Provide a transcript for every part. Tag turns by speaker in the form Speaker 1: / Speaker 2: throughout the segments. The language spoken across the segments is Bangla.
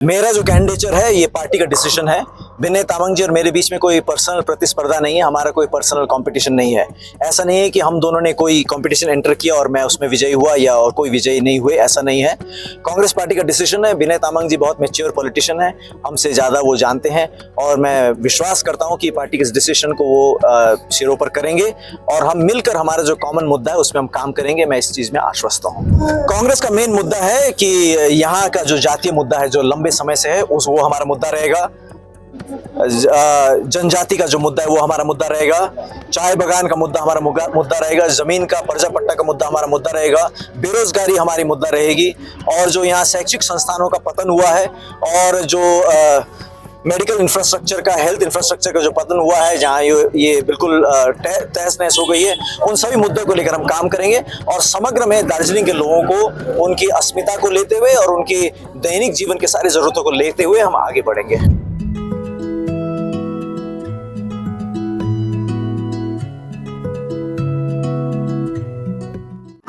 Speaker 1: मेरा जो कैंडिडेचर है ये पार्टी का डिसीज़न है। विनय तामंग जी और मेरे बीच में कोई पर्सनल प्रतिस्पर्धा नहीं है, हमारा कोई पर्सनल कंपटीशन नहीं है। ऐसा नहीं है कि हम दोनों ने कोई कंपटीशन एंटर किया और मैं उसमें विजयी हुआ या और कोई विजयी नहीं हुए, ऐसा नहीं है। कांग्रेस पार्टी का डिसीज़न है, विनय तामंग जी बहुत मेच्योर पॉलिटिशियन है, हमसे ज़्यादा वो जानते हैं और मैं विश्वास करता हूँ कि पार्टी के इस डिसीज़न को वो सिरों पर करेंगे और हम मिलकर हमारा जो कॉमन मुद्दा है, उसमें हम काम करेंगे। मैं इस चीज़ में आश्वस्त हूँ। कांग्रेस का मेन मुद्दा है कि यहाँ का जो जातीय मुद्दा है, जो लंबे समय से है, उस वो हमारा मुद्दा रहेगा। जनजाति का जो मुद्दा है, वो हमारा मुद्दा रहेगा। चाय बगान का मुद्दा हमारा मुद्दा रहेगा। ज़मीन का, पर्जा पट्टा का मुद्दा हमारा मुद्दा रहेगा। बेरोजगारी हमारी मुद्दा रहेगी। और जो यहाँ शैक्षिक संस्थानों का पतन हुआ है, और जो मेडिकल इंफ्रास्ट्रक्चर का, हेल्थ इंफ्रास्ट्रक्चर का जो पतन हुआ है, जहाँ ये ये बिल्कुल तहस नहस हो गई है, उन सभी मुद्दों को लेकर हम काम करेंगे। और समग्र में दार्जिलिंग के लोगों को, उनकी अस्मिता को लेते हुए और उनकी दैनिक जीवन के सारी जरूरतों को लेते हुए हम आगे बढ़ेंगे।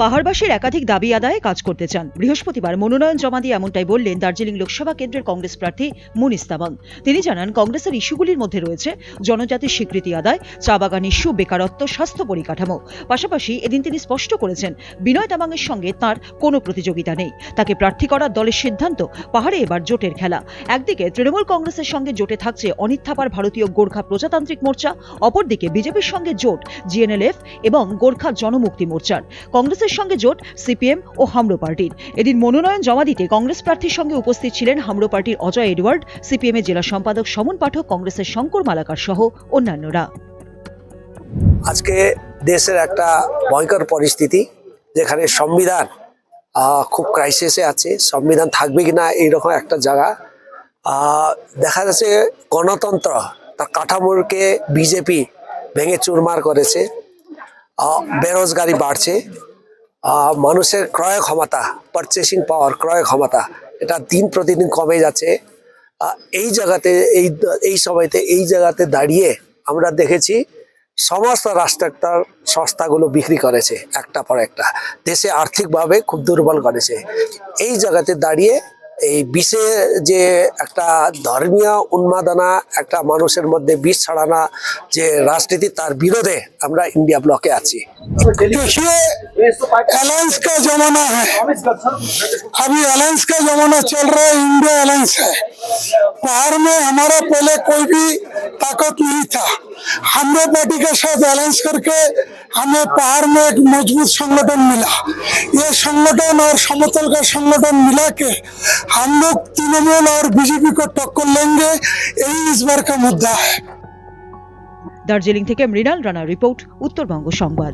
Speaker 2: পাহাড়বাসীর একাধিক দাবি আদায়ে কাজ করতে চান। বৃহস্পতিবার মনোনয়ন জমা দিয়ে এমনটাই বললেন দার্জিলিং লোকসভা কেন্দ্রের কংগ্রেস প্রার্থী মুনিস তাবাং তিনি জানান, কংগ্রেসের ইস্যুগুলির মধ্যে রয়েছে জনজাতির স্বীকৃতি আদায়, চা বাগান ইস্যু, বেকারত্ব, স্বাস্থ্য পরিকাঠামো। পাশাপাশি এদিন তিনি স্পষ্ট করেছেন, বিনয় তাবাংয়ের সঙ্গে তার কোনো প্রতিযোগিতা নেই। তাকে প্রার্থী করার দলের সিদ্ধান্ত পাহাড়ে এবার জোটের খেলা। একদিকে তৃণমূল কংগ্রেসের সঙ্গে জোটে থাকছে অনিত থাপার ভারতীয় গোর্খা প্রজাতান্ত্রিক মোর্চা, অপরদিকে বিজেপির সঙ্গে জোট, জিএনএলএফ এবং গোর্খা জনমুক্তি মোর্চার। কংগ্রেসের সঙ্গে জোট, সিপিএম ও হামরো পার্টির। এদিন মনোনয়ন জমা দিতে কংগ্রেস প্রার্থীর সঙ্গে উপস্থিত ছিলেন হামরো পার্টির অজয় এডওয়ার্ড সিপিএম এর জেলা সম্পাদক সমন পাঠক, কংগ্রেসের শঙ্কর মালাকার সহ অন্যান্যরা।
Speaker 3: আজকে দেশের একটা ভয়ঙ্কর পরিস্থিতি, যেখানে সংবিধান খুব ক্রাইসিসে আছে। সংবিধান থাকবে কিনা এইরকম একটা জায়গা। দেখা যাচ্ছে গণতন্ত্র তার কাঠামোকে বিজেপি ভেঙে চুরমার করেছে। বেরোজগারি বাড়ছে। মানুষের ক্রয় ক্ষমতা পারচেসিং পাওয়ার ক্রয় ক্ষমতা, এটা দিন প্রতিদিন কমে যাচ্ছে। এই জায়গাতে, এই এই সময়তে, এই জায়গাতে দাঁড়িয়ে আমরা দেখেছি সমস্ত রাষ্ট্রটার সংস্থাগুলো বিক্রি করেছে, একটা পর একটা। দেশে আর্থিকভাবে খুব দুর্বল করেছে। এই জায়গাতে দাঁড়িয়ে এই বিষে যে একটা ধর্মীয় উন্মাদনা একটা মানুষের মধ্যে বিষ ছড়ানা যে রাজনীতি তার বিরোধে আমরা ইন্ডিয়া ব্লকে আছি
Speaker 4: देखिए अलायंस का जमाना है अभी अलायंस का जमाना चल रहा है इंडिया अलायंस है बाहर में हमारा पहले कोई भी ताकत नहीं था हमने पार्टी के साथ अलायंस करके हमें पहाड़ में एक मजबूत संगठन मिला ये संगठन और समतल का संगठन मिला के हम लोग तृणमूल और बीजेपी को टक्कर लेंगे यही इस बार का मुद्दा है
Speaker 2: দার্জিলিং থেকে মৃণাল রানার রিপোর্ট উত্তরবঙ্গ সংবাদ